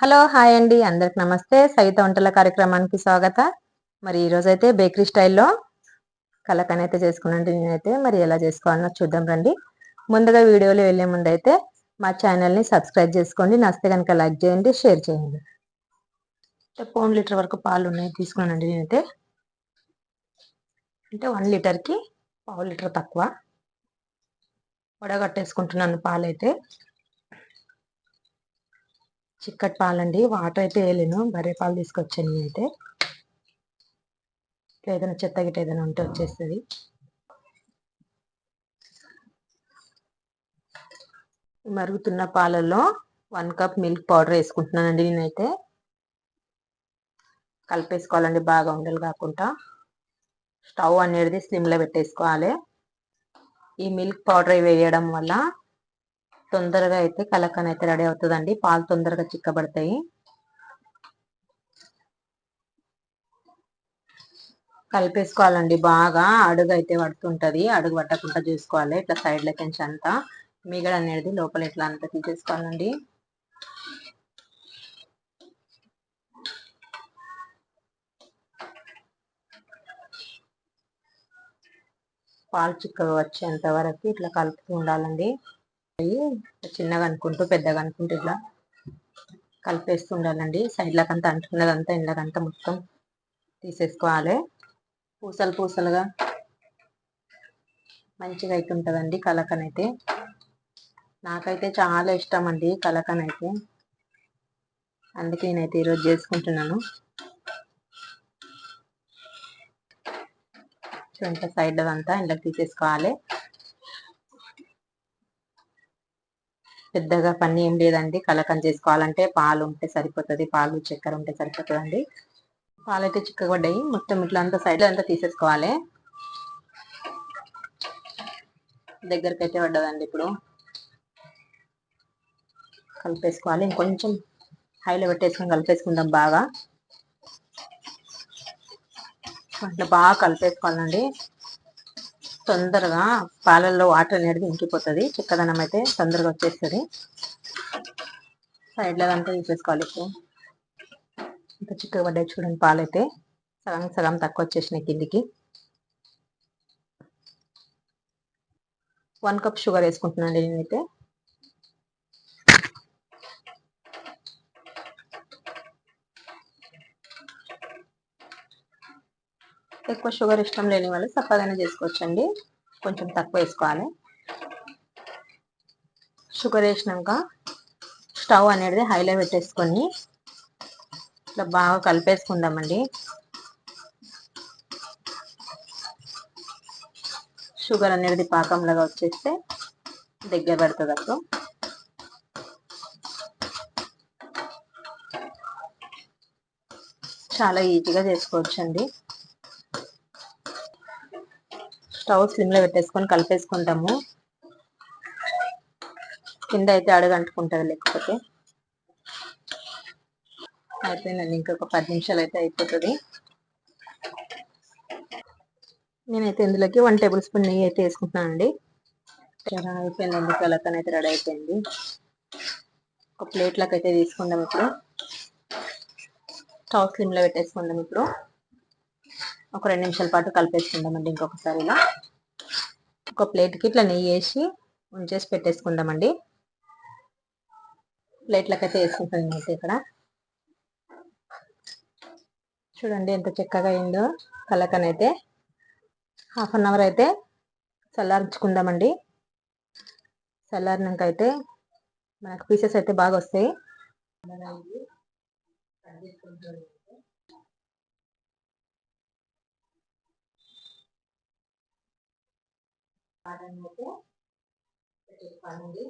Hello hi అండి. అందరికి నమస్తే. సైత వంటల కార్యక్రమానికి స్వాగత. మరి ఈరోజు అయితే బేకరీ స్టైల్లో కలకని అయితే చేసుకున్నాను నేనైతే. మరి ఎలా చేసుకోవాలన్నా చూద్దాం రండి. ముందుగా వీడియోలో వెళ్ళే ముందు అయితే మా ఛానల్ని సబ్స్క్రైబ్ చేసుకోండి. నస్తే కనుక లైక్ చేయండి షేర్ చేయండి. పోన్ లీటర్ వరకు పాలు ఉన్నాయి తీసుకున్నానండి నేనైతే. అంటే వన్ లీటర్కి పావు లీటర్ తక్కువ. వడగట్టేసుకుంటున్నాను పాలైతే. చిక్కటి పాలండి. వాటర్ అయితే వేయలేను. బర్రె పాలు తీసుకొచ్చాను అయితే ఏదైనా చెత్త గిట్ట ఏదైనా ఉంటే వచ్చేస్తుంది. మరుగుతున్న పాలల్లో వన్ కప్ మిల్క్ పౌడర్ వేసుకుంటున్నానండి నేనైతే. కలిపేసుకోవాలండి. బాగా ఉండలు కాకుండా. స్టవ్ అనేది స్లిమ్లో పెట్టేసుకోవాలి. ఈ మిల్క్ పౌడర్ వేయడం వల్ల తొందరగా అయితే కలకన్ అయితే రెడీ అవుతుందండి. పాలు తొందరగా చిక్కబడతాయి. కలిపేసుకోవాలండి బాగా. అడుగు అయితే పడుతుంటది. అడుగు పట్టకుండా చూసుకోవాలి. ఇట్లా సైడ్ లెక్కించి అంతా మిగడ అనేది లోపల ఇట్లా అంతా తీసేసుకోవాలండి. పాలు చిక్కగా వచ్చేంత వరకు ఇట్లా కలుపుతూ ఉండాలండి. చిన్నగా అనుకుంటూ పెద్దగా అనుకుంటూ ఇట్లా కలిపేస్తూ ఉండాలండి సైడ్లకంతా అంటున్నదంతా ఇండ్లకంతా మొత్తం తీసేసుకోవాలి. పూసలు పూసలుగా మంచిగా అవుతుంటుందండి కలకన్ అయితే నాకైతే చాలా ఇష్టం అండి కలకన్ అయితే అందుకే నేనైతే ఈరోజు చేసుకుంటున్నాను. చూడండి సైడ్ అంతా ఇంట్లోకి తీసేసుకోవాలి. పెద్దగా పని ఏం లేదండి. కలకం చేసుకోవాలంటే పాలు ఉంటే సరిపోతుంది. పాలు చక్కెర ఉంటే సరిపోతుందండి. పాలు అయితే చిక్కబడ్డాయి. మొత్తం ఇట్లా అంతా సైడ్ అంతా తీసేసుకోవాలి. దగ్గరికి అయితే పడ్డదండి ఇప్పుడు. కలిపేసుకోవాలి. ఇంకొంచెం హైలో పెట్టేసుకొని కలిపేసుకుందాం బాగా. అట్లా బాగా కలిపేసుకోవాలండి. తొందరగా పాలల్లో వాటర్ అనేది ఇంకిపోతుంది. చిక్కదనం అయితే తొందరగా వచ్చేస్తుంది. సైడ్లో అంతా తీసేసుకోవాలి ఇప్పుడు. ఇంకా చిక్కగా పడ్డాయి చూడండి పాలైతే. సగం సగం తక్కువ వచ్చేసినాయి కిందికి. వన్ కప్ షుగర్ వేసుకుంటున్నాను నేనైతే. ఎక్కువ షుగర్ ఇష్టం లేని వాళ్ళు చప్పగానే చేసుకోవచ్చండి. కొంచెం తక్కువ వేసుకోవాలి. షుగర్ వేసినాక స్టవ్ అనేది హైలో పెట్టేసుకొని ఇట్లా బాగా కలిపేసుకుందామండి. షుగర్ అనేది పాకంలాగా వచ్చేస్తే దగ్గర పడుతుంది అప్పుడు. చాలా ఈజీగా చేసుకోవచ్చండి. స్టవ్ స్లిమ్లో పెట్టేసుకొని కలిపేసుకుంటాము. కింద అయితే అడుగంటుకుంటుంది లేకపోతే. అయిపోయిందండి ఇంకొక పది నిమిషాలు అయితే అయిపోతుంది. నేనైతే ఇందులోకి వన్ టేబుల్ స్పూన్ నెయ్యి అయితే వేసుకుంటున్నాను అండి అయిపోయిందండి కలకన్ అయితే రెడీ అయిపోయింది. ఒక ప్లేట్లకు అయితే తీసుకుందాం ఇప్పుడు. స్టవ్ స్లిమ్లో పెట్టేసుకుందాం ఇప్పుడు. ఒక రెండు నిమిషాల పాటు కలిపేసుకుందామండి ఇంకొకసారి ఇలా. ఒక ప్లేట్కి ఇట్లా నెయ్యి వేసి ఉంచేసి పెట్టేసుకుందామండి. ప్లేట్లకైతే అయితే అయితే ఇక్కడ. చూడండి ఎంత చక్కగా అయిందో కలకనైతే. హాఫ్ అన్ అవర్ అయితే చల్లార్చుకుందామండి. చల్లారినాక అయితే మనకు పీసెస్ అయితే బాగా వస్తాయి. అయితే పెట్టేసుకోవాలండి.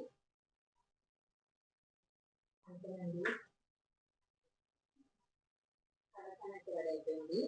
అంతేనండి. అయిపోయింది